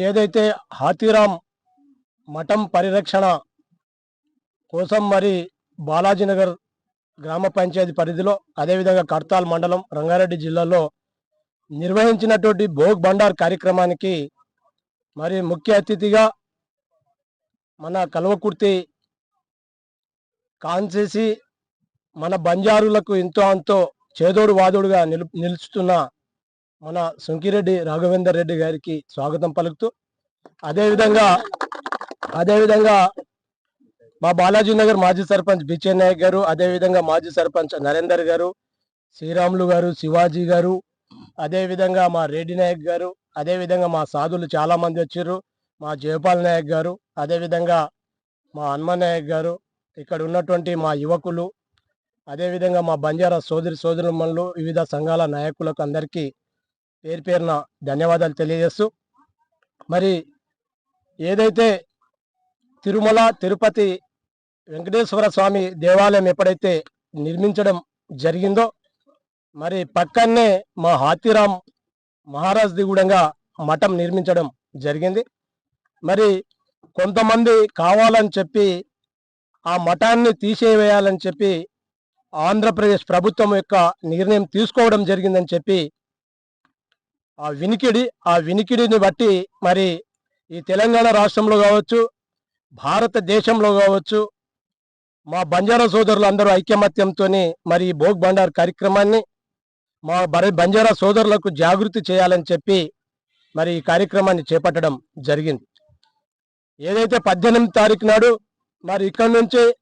ఏదైతే హాతీరామ్ మఠం పరిరక్షణ కోసం మరి బాలాజీనగర్ గ్రామ పంచాయతీ పరిధిలో అదేవిధంగా కర్తాల్ మండలం రంగారెడ్డి జిల్లాలో నిర్వహించినటువంటి భోగ్ బండార్ కార్యక్రమానికి మరి ముఖ్య అతిథిగా మన కల్వకుర్తి కాన్సేసి మన బంజారులకు ఎంతో అంతో చేదోడు వాదోడుగా నిలు నిలుస్తున్న మన సుంకిరెడ్డి రాఘవేందర్ రెడ్డి గారికి స్వాగతం పలుకుతూ అదేవిధంగా అదేవిధంగా మా బాలాజీ నగర్ మాజీ సర్పంచ్ బిచ్చే నాయక్ గారు అదేవిధంగా మాజీ సర్పంచ్ నరేందర్ గారు శ్రీరాములు గారు శివాజీ గారు అదేవిధంగా మా రెడ్డి నాయక్ గారు అదేవిధంగా మా సాధులు చాలామంది వచ్చారు మా జయపాల్ నాయక్ గారు అదేవిధంగా మా హనుమాన్ నాయక్ గారు ఇక్కడ ఉన్నటువంటి మా యువకులు అదేవిధంగా మా బంజారా సోదరి సోదరుమణులు వివిధ సంఘాల నాయకులకు అందరికీ పేరు పేరున ధన్యవాదాలు తెలియజేస్తూ మరి ఏదైతే తిరుమల తిరుపతి వెంకటేశ్వర స్వామి దేవాలయం ఎప్పుడైతే నిర్మించడం జరిగిందో మరి పక్కనే మా హాతీరామ్ మహారాజ్ దిగుడంగా మఠం నిర్మించడం జరిగింది. మరి కొంతమంది కావాలని చెప్పి ఆ మఠాన్ని తీసేవేయాలని చెప్పి ఆంధ్రప్రదేశ్ ప్రభుత్వం యొక్క నిర్ణయం తీసుకోవడం జరిగిందని చెప్పి ఆ వినికిడి ఆ వినికిడిని బట్టి మరి ఈ తెలంగాణ రాష్ట్రంలో కావచ్చు భారతదేశంలో కావచ్చు మా బంజారా సోదరులు అందరూ ఐక్యమత్యంతో మరి ఈ భోగ్ బండార్ కార్యక్రమాన్ని మా బంజారా సోదరులకు జాగృతి చేయాలని చెప్పి మరి ఈ కార్యక్రమాన్ని చేపట్టడం జరిగింది. ఏదైతే పద్దెనిమిది తారీఖు నాడు మరి ఇక్కడి నుంచి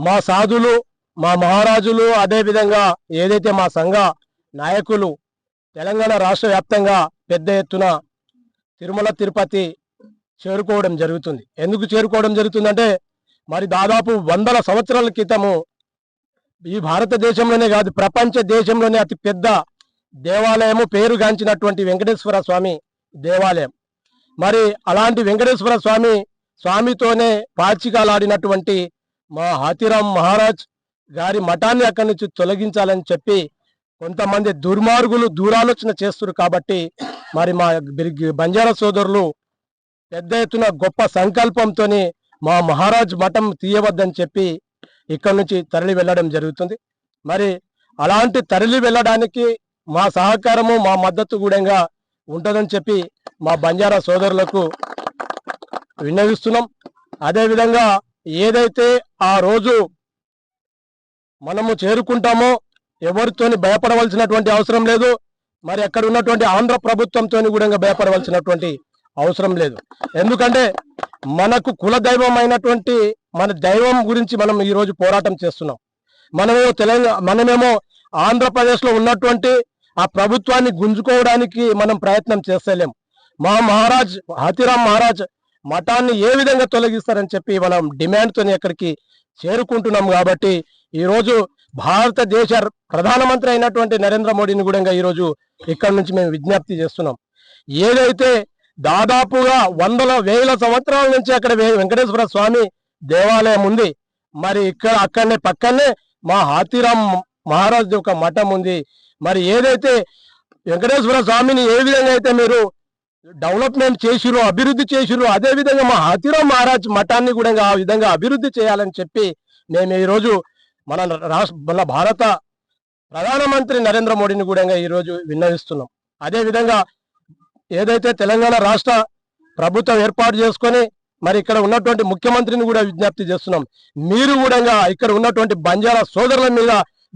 మా సాధులు మా మహారాజులు అదేవిధంగా ఏదైతే మా సంఘ నాయకులు తెలంగాణ రాష్ట్ర వ్యాప్తంగా పెద్ద ఎత్తున తిరుమల తిరుపతి చేరుకోవడం జరుగుతుంది. ఎందుకు చేరుకోవడం జరుగుతుందంటే మరి దాదాపు వందల సంవత్సరాల క్రితము ఈ భారతదేశంలోనే కాదు ప్రపంచ దేశంలోనే అతి పెద్ద దేవాలయము పేరుగాంచినటువంటి వెంకటేశ్వర స్వామి దేవాలయం. మరి అలాంటి వెంకటేశ్వర స్వామి స్వామితోనే పాచికాలాడినటువంటి మా హాతిరామ్ మహారాజ్ గారి మఠాన్ని అక్కడి నుంచి తొలగించాలని చెప్పి కొంతమంది దుర్మార్గులు దూరాలోచన చేస్తున్నారు కాబట్టి మరి మా బంజారా సోదరులు పెద్ద ఎత్తున గొప్ప సంకల్పంతో మా మహారాజ్ మఠం తీయవద్దని చెప్పి ఇక్కడి నుంచి తరలి వెళ్ళడం జరుగుతుంది. మరి అలాంటి తరలి వెళ్ళడానికి మా సహకారము మా మద్దతు కూడా ఉంటుందని చెప్పి మా బంజారా సోదరులకు విన్నవిస్తున్నాం. అదేవిధంగా ఏదైతే ఆ రోజు మనము చేరుకుంటామో ఎవరితోని భయపడవలసినటువంటి అవసరం లేదు. మరి అక్కడ ఉన్నటువంటి ఆంధ్ర ప్రభుత్వంతో కూడా భయపడవలసినటువంటి అవసరం లేదు. ఎందుకంటే మనకు కుల దైవం అయినటువంటి మన దైవం గురించి మనం ఈరోజు పోరాటం చేస్తున్నాం. మనమేమో తెలంగాణ మనమేమో ఆంధ్రప్రదేశ్లో ఉన్నటువంటి ఆ ప్రభుత్వాన్ని గుంజుకోవడానికి మనం ప్రయత్నం చేస్తలేం. మా మహారాజ్ హతిరామ్ మహారాజ్ మఠాన్ని ఏ విధంగా తొలగిస్తారని చెప్పి మనం డిమాండ్తో ఎక్కడికి చేరుకుంటున్నాం కాబట్టి ఈరోజు భారతదేశ ప్రధానమంత్రి అయినటువంటి నరేంద్ర మోడీని కూడా ఈరోజు ఇక్కడ నుంచి మేము విజ్ఞప్తి చేస్తున్నాం. ఏదైతే దాదాపుగా వందల వేల సంవత్సరాల నుంచి అక్కడ వే- వెంకటేశ్వర స్వామి దేవాలయం ఉంది మరి ఇక్కడ అక్కడనే పక్కనే మా హాతీరామ్ మహారాజ్ యొక్క మఠం ఉంది. మరి ఏదైతే వెంకటేశ్వర స్వామిని ఏ విధంగా అయితే మీరు డెవలప్మెంట్ చేసిరో అభివృద్ధి చేసిరో అదే విధంగా మా హాతీరామ్ మహారాజ్ మఠాన్ని కూడా ఆ విధంగా అభివృద్ధి చేయాలని చెప్పి మేము ఈరోజు మన రాష్ట్ర మన భారత ప్రధానమంత్రి నరేంద్ర మోడీని కూడా ఈరోజు విన్నవిస్తున్నాం. అదే విధంగా ఏదైతే తెలంగాణ రాష్ట్ర ప్రభుత్వం ఏర్పాటు చేసుకొని మరి ఇక్కడ ఉన్నటువంటి ముఖ్యమంత్రిని కూడా విజ్ఞప్తి చేస్తున్నాం. మీరు కూడా ఇక్కడ ఉన్నటువంటి బంజారా సోదరుల మీద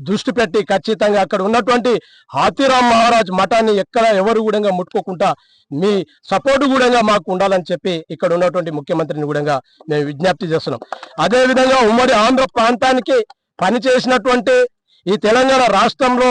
దృష్టి పెట్టి ఖచ్చితంగా అక్కడ ఉన్నటువంటి హాతీరామ్ మహారాజ్ మఠాన్ని ఎక్కడ ఎవరు కూడా ముట్టుకోకుండా మీ సపోర్ట్ కూడా మాకు ఉండాలని చెప్పి ఇక్కడ ఉన్నటువంటి ముఖ్యమంత్రిని కూడా మేము విజ్ఞప్తి చేస్తున్నాం. అదే విధంగా ఉమ్మడి ఆంధ్ర ప్రాంతానికి పనిచేసినటువంటి ఈ తెలంగాణ రాష్ట్రంలో